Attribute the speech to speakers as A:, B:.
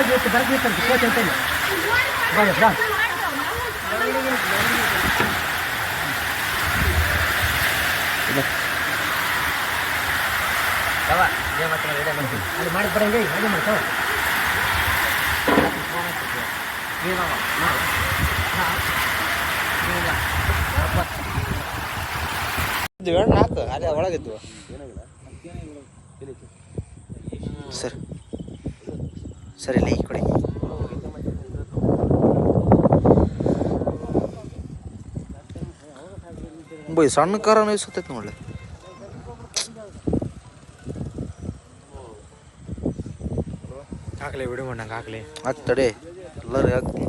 A: ಇತ್ತು ಅಂತ ಕೋಚ್ ಅಂತ ಬಾ. ಬಾ ಅಲ್ಲಿ ಮಾಡಿ ಬರಂಗೆ ಹಾಗೆ ಮಾಡ್ತಾವ
B: ನಾಲ್ಕು ಅಲ್ಲೇ ಒಳಗಿದ್ವು. ಸರ್. ಸರ್ ಲೈಕ್ ಕೊಡಿ ಕಡೆ. ಬೈ ಸಣ್ಣ ಕಾರ ನೋಯಿಸುತ್ತೈತೆ ನೋಡ್ಲಿ.
C: ಹಾಕ್ಲಿ ಬಿಡು ಮಣ್ಣಂಗೆ ಹಾಕ್ಲಿ.
B: ಹಾಕ್ತಡೆ. ತಡೆ ಎಲ್ಲರೂ ಹಾಕ್ತೀನಿ.